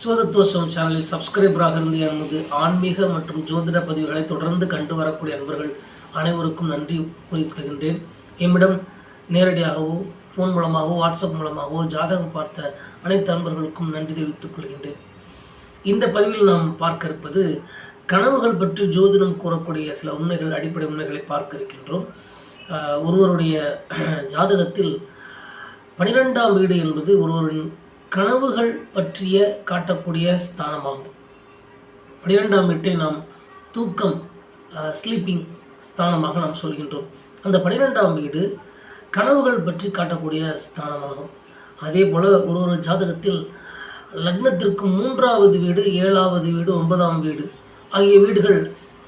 சிவதத்துவசம் சேனலில் சப்ஸ்கிரைபராக இருந்து எனது ஆன்மீக மற்றும் ஜோதிட பதிவுகளை தொடர்ந்து கண்டு வரக்கூடிய அன்பர்கள் அனைவருக்கும் நன்றி குறிப்பிடுகின்றேன் என்னிடம் நேரடியாகவோ ஃபோன் மூலமாகவோ வாட்ஸ்அப் மூலமாகவோ ஜாதகம் பார்த்த அனைத்து அன்பர்களுக்கும் நன்றி தெரிவித்துக் கொள்கின்றேன். இந்த பதிவில் நாம் பார்க்க இருப்பது கனவுகள் பற்றி ஜோதிடம் கூறக்கூடிய சில உண்மைகள் அடிப்படை உண்மைகளை பார்க்க இருக்கின்றோம். ஒருவருடைய ஜாதகத்தில் பனிரெண்டாம் வீடு என்பது ஒருவரின் கனவுகள் பற்றிய காட்டக்கூடிய ஸ்தானமாகும். பனிரெண்டாம் வீட்டை நாம் தூக்கம் ஸ்லீப்பிங் ஸ்தானமாக நாம் சொல்கின்றோம். அந்த பனிரெண்டாம் வீடு கனவுகள் பற்றி காட்டக்கூடிய ஸ்தானமாகும். அதே போல் ஒரு ஒரு ஜாதகத்தில் லக்னத்திற்கு மூன்றாவது வீடு ஏழாவது வீடு ஒன்பதாம் வீடு ஆகிய வீடுகள்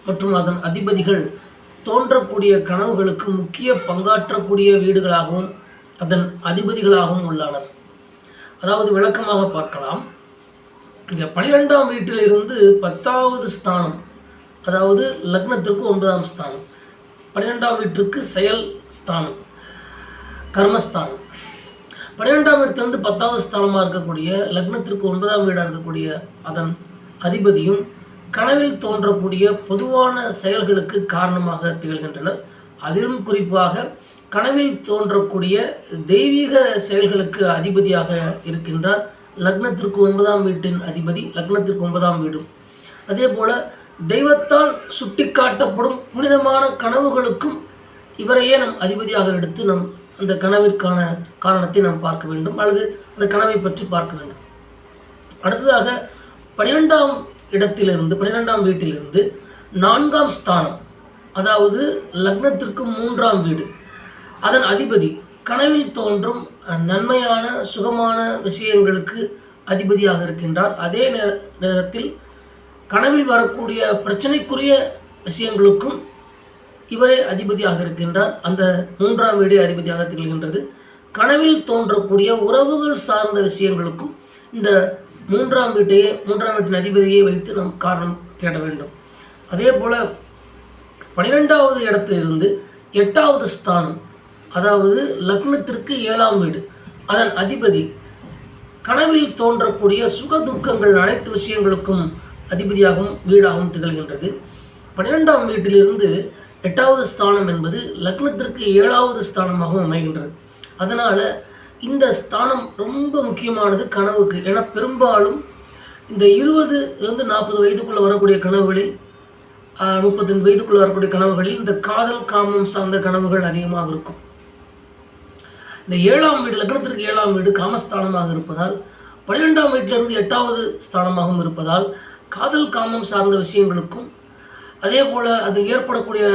மற்றும் அதன் அதிபதிகள் தோன்றக்கூடிய கனவுகளுக்கு முக்கிய பங்காற்றக்கூடிய வீடுகளாகவும் அதன் அதிபதிகளாகவும் உள்ளனர். அதாவது விளக்கமாக பார்க்கலாம். இந்த பனிரெண்டாம் வீட்டிலிருந்து பத்தாவது ஸ்தானம் அதாவது லக்னத்திற்கு ஒன்பதாம் ஸ்தானம் பன்னிரெண்டாம் வீட்டிற்கு செயல் ஸ்தானம் கர்மஸ்தானம். பன்னிரெண்டாம் வீட்டிலிருந்து பத்தாவது ஸ்தானமாக இருக்கக்கூடிய லக்னத்திற்கு ஒன்பதாம் வீடாக இருக்கக்கூடிய அதன் அதிபதியும் கனவில் தோன்றக்கூடிய பொதுவான செயல்களுக்கு காரணமாக திகழ்கின்றனர். அதிலும் குறிப்பாக கனவில் தோன்றக்கூடிய தெய்வீக செயல்களுக்கு அதிபதியாக இருக்கின்றார். லக்னத்திற்கு ஒன்பதாம் வீட்டின் அதிபதி லக்னத்திற்கு ஒன்பதாம் வீடும். அதே போல தெய்வத்தால் சுட்டிக்காட்டப்படும் புனிதமான கனவுகளுக்கும் இவரையே நம் அதிபதியாக எடுத்து நம் அந்த கனவிற்கான காரணத்தை நாம் பார்க்க வேண்டும். அல்லது அந்த கனவை பற்றி பார்க்க வேண்டும். அடுத்ததாக பனிரெண்டாம் இடத்திலிருந்து பனிரெண்டாம் வீட்டிலிருந்து நான்காம் ஸ்தானம் அதாவது லக்னத்திற்கு மூன்றாம் வீடு அதன் அதிபதி. கனவில் தோன்றும் நன்மையான சுகமான விஷயங்களுக்கு அதிபதியாக இருக்கின்றார். அதே நேர நேரத்தில் கனவில் வரக்கூடிய பிரச்சனைக்குரிய விஷயங்களுக்கும் இவரே அதிபதியாக இருக்கின்றார். அந்த மூன்றாம் வீடே அதிபதியாக திகழ்கின்றது. கனவில் தோன்றக்கூடிய உறவுகள் சார்ந்த விஷயங்களுக்கும் இந்த மூன்றாம் வீட்டையே மூன்றாம் வீட்டின் அதிபதியை வைத்து நாம் காரணம் தேட வேண்டும். அதே போல் பனிரெண்டாவது இடத்திலிருந்து எட்டாவது ஸ்தானம் அதாவது லக்னத்திற்கு ஏழாம் வீடு. அதன் அதிபதி. கனவில் தோன்றக்கூடிய சுக துக்கங்கள் அனைத்து விஷயங்களுக்கும் அதிபதியாகவும் வீடாகவும் திகழ்கின்றது. பன்னிரெண்டாம் வீட்டிலிருந்து எட்டாவது ஸ்தானம் என்பது லக்னத்திற்கு ஏழாவது ஸ்தானமாகவும் அமைகின்றது. அதனால் இந்த ஸ்தானம் ரொம்ப முக்கியமானது கனவுக்கு. ஏன்னா பெரும்பாலும் இந்த இருபதுலேருந்து நாற்பது வயதுக்குள்ளே வரக்கூடிய கனவுகளில் முப்பத்தஞ்சு வயதுக்குள்ளே வரக்கூடிய கனவுகளில் இந்த காதல் காமம் சார்ந்த கனவுகள் அதிகமாக இருக்கும். இந்த ஏழாம் வீடு லக்னத்திற்கு ஏழாம் வீடு காமஸ்தானமாக இருப்பதால் பன்னிரெண்டாம் வீட்டிலிருந்து எட்டாவது ஸ்தானமாகவும் இருப்பதால் காதல் காமம் சார்ந்த விஷயங்களுக்கும் அதே போல் அதில் ஏற்படக்கூடிய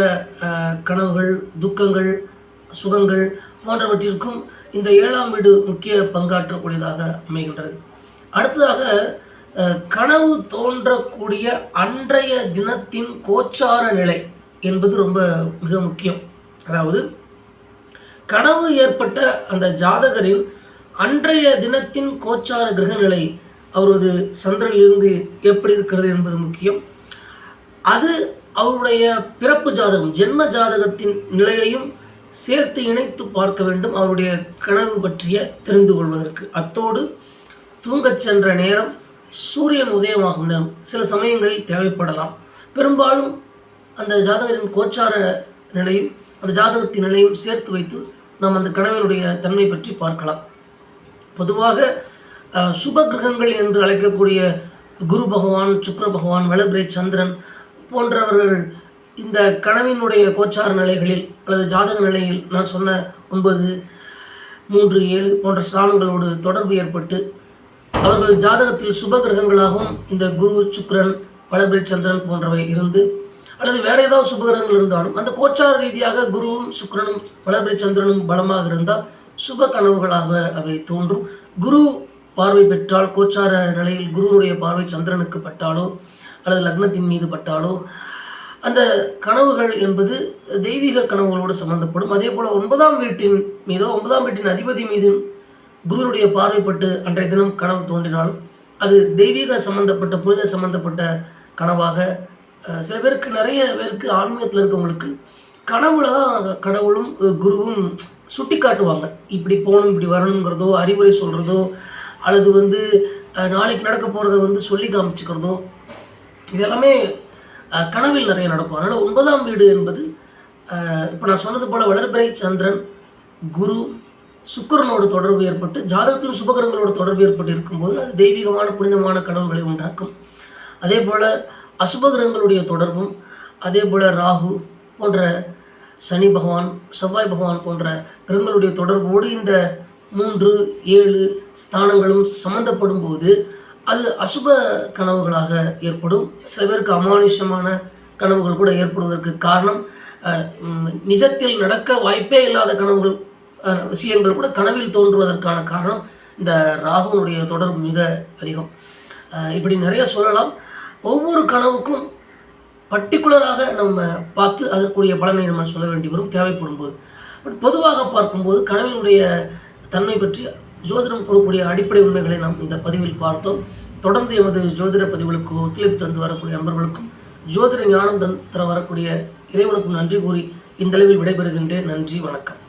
கனவுகள் துக்கங்கள் சுகங்கள் போன்றவற்றிற்கும் இந்த ஏழாம் வீடு முக்கிய பங்காற்றக்கூடியதாக அமைகின்றது. அடுத்ததாக கனவு தோன்றக்கூடிய அன்றைய தினத்தின் கோச்சார நிலை என்பது ரொம்ப மிக முக்கியம். அதாவது கனவு ஏற்பட்ட அந்த ஜாதகரின் அன்றைய தினத்தின் கோச்சார கிரகநிலை அவரது சந்திரனிலிருந்து எப்படி இருக்கிறது என்பது முக்கியம். அது அவருடைய பிறப்பு ஜாதகம் ஜென்ம ஜாதகத்தின் நிலையையும் சேர்த்து இணைத்து பார்க்க வேண்டும். அவருடைய கனவு பற்றிய தெரிந்து கொள்வதற்கு. அத்தோடு தூங்கச் சென்ற நேரம் சூரியன் உதயமாகும் நேரம் சில சமயங்களில் தேவைப்படலாம். பெரும்பாலும் அந்த ஜாதகரின் கோச்சார நிலையும் அந்த ஜாதகத்தின் நிலையும் சேர்த்து வைத்து நாம் அந்த கனவினுடைய தன்மை பற்றி பார்க்கலாம். பொதுவாக சுப கிரகங்கள் என்று அழைக்கக்கூடிய குரு பகவான் சுக்கர பகவான் வளபிரை சந்திரன் போன்றவர்கள் இந்த கனவினுடைய கோச்சார நிலைகளில் அல்லது ஜாதக நிலையில் நான் சொன்ன ஒன்பது மூன்று ஏழு போன்ற ஸ்தானங்களோடு தொடர்பு ஏற்பட்டு அவர்கள் ஜாதகத்தில் சுப கிரகங்களாகவும் இந்த குரு சுக்ரன் வளபிரை சந்திரன் போன்றவை இருந்து அல்லது வேறு ஏதாவது சுபகிரகங்கள் இருந்தாலும் அந்த கோச்சார ரீதியாக குருவும் சுக்கிரனும் வளர்பிரி சந்திரனும் பலமாக இருந்தால் சுப கனவுகளாக அவை தோன்றும். குரு பார்வை பெற்றால் கோச்சார நிலையில் குருவுடைய பார்வை சந்திரனுக்கு பட்டாலோ அல்லது லக்னத்தின் மீது பட்டாலோ அந்த கனவுகள் என்பது தெய்வீக கனவுகளோடு சம்பந்தப்படும். அதே போல் ஒன்பதாம் வீட்டின் மீதோ ஒன்பதாம் வீட்டின் அதிபதி மீது குருவினுடைய பார்வைப்பட்டு அன்றைய தினம் கனவு தோன்றினாலும் அது தெய்வீக சம்பந்தப்பட்ட புனித சம்பந்தப்பட்ட கனவாக சில பேருக்கு நிறைய பேருக்கு ஆன்மீகத்தில் இருக்கவங்களுக்கு கனவுல தான் கடவுளும் குருவும் சுட்டி காட்டுவாங்க. இப்படி போகணும் இப்படி வரணுங்கிறதோ அறிவுரை சொல்கிறதோ அல்லது வந்து நாளைக்கு நடக்க போகிறத வந்து சொல்லி காமிச்சுக்கிறதோ இது எல்லாமே கனவில் நிறைய நடக்கும். அதனால் ஒன்பதாம் வீடு என்பது இப்போ நான் சொன்னது போல் வளர்பிறை சந்திரன் குரு சுக்கிரனோடு தொடர்பு ஏற்பட்டு ஜாதகத்திலும் சுபகரங்களோட தொடர்பு ஏற்பட்டு இருக்கும்போது அது தெய்வீகமான புனிதமான கனவுகளை உண்டாக்கும். அதே போல் அசுபகிரகங்களுடைய தொடர்பும் அதே போல் ராகு போன்ற சனி பகவான் செவ்வாய் பகவான் போன்ற கிரகங்களுடைய தொடர்போடு இந்த மூன்று ஏழு ஸ்தானங்களும் சம்பந்தப்படும் போது அது அசுப கனவுகளாக ஏற்படும். சில பேருக்கு அமானுஷமான கனவுகள் கூட ஏற்படுவதற்கு காரணம் நிஜத்தில் நடக்க வாய்ப்பே இல்லாத கனவுகள் விஷயங்கள் கூட கனவில் தோன்றுவதற்கான காரணம் இந்த ராகுனுடைய தொடர்பு மிக அதிகம். இப்படி நிறைய சொல்லலாம். ஒவ்வொரு கனவுக்கும் பர்டிகுலராக நம்ம பார்த்து அதற்குரிய பலனை நம்ம சொல்ல வேண்டி வரும் தேவைப்படும் போது பட் பொதுவாக பார்க்கும்போது கனவினுடைய தன்மை பற்றி ஜோதிடம் கூறக்கூடிய அடிப்படை உண்மைகளை நாம் இந்த பதிவில் பார்த்தோம். தொடர்ந்து எமது ஜோதிட பதிவுகளுக்கு ஒத்துழைப்பு தந்து வரக்கூடிய நண்பர்களுக்கும் ஜோதிட ஞானம் தந்து தர வரக்கூடிய இறைவனுக்கும் நன்றி கூறி இந்த அளவில் விடைபெறுகின்றேன். நன்றி வணக்கம்.